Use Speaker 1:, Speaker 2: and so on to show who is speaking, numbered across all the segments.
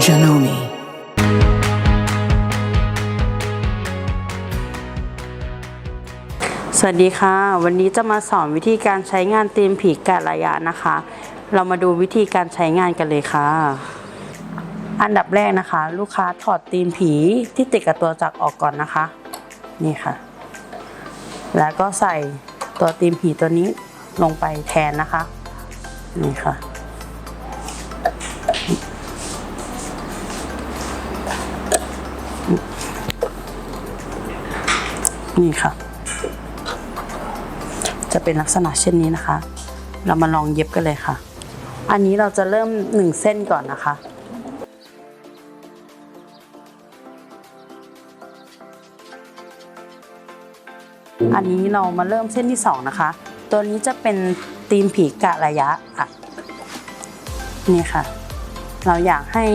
Speaker 1: Janome.
Speaker 2: สวัสดีค่ะ วันนี้จะมาสอนวิธีการใช้งานตีมผีกะระยะนะคะ เรามาดูวิธีการใช้งานกันเลยค่ะ อันดับแรกนะคะ ลูกค้าถอดตีมผีที่ติดกับตัวจักรออกก่อนนะคะ นี่ค่ะ แล้วก็ใส่ตัวตีมผีตัวนี้ลงไปแทนนะคะ นี่ค่ะ นี่ค่ะ จะเป็นลักษณะเช่นนี้นะคะ เรามาลองเย็บกันเลยค่ะ อันนี้เราจะเริ่มหนึ่งเส้นก่อนนะคะอันนี้เรามาเริ่มเส้นที่สองนะคะ ตัวนี้จะเป็นตีมผีกะระยะค่ะ นี่ค่ะ เราอยากให้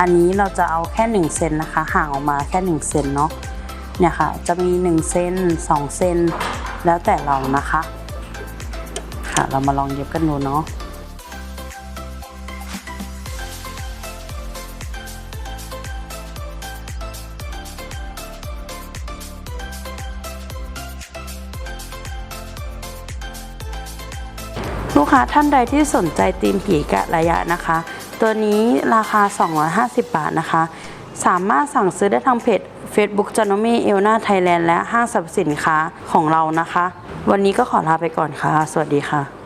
Speaker 2: อันนี้เราจะเอาแค่หนึ่งเซนนะคะห่างออกมาแค่หนึ่งเซนเนาะเนี่ยค่ะจะมี1เซน2เซนแล้วแต่เรานะคะค่ะเรามาลองเย็บกันดูเนาะลูกค้าท่านใดที่สนใจตีมผีกะระยะนะคะ ตัวนี้ราคา 250 บาทนะคะ สามารถสั่งซื้อได้ทางเพจ Facebook จ a n o m ่เอลนาไทยแลนด์และห้างสรรพสินค้าของเรานะคะ วันนี้ก็ขอลาไปก่อนค่ะ สวัสดีค่ะ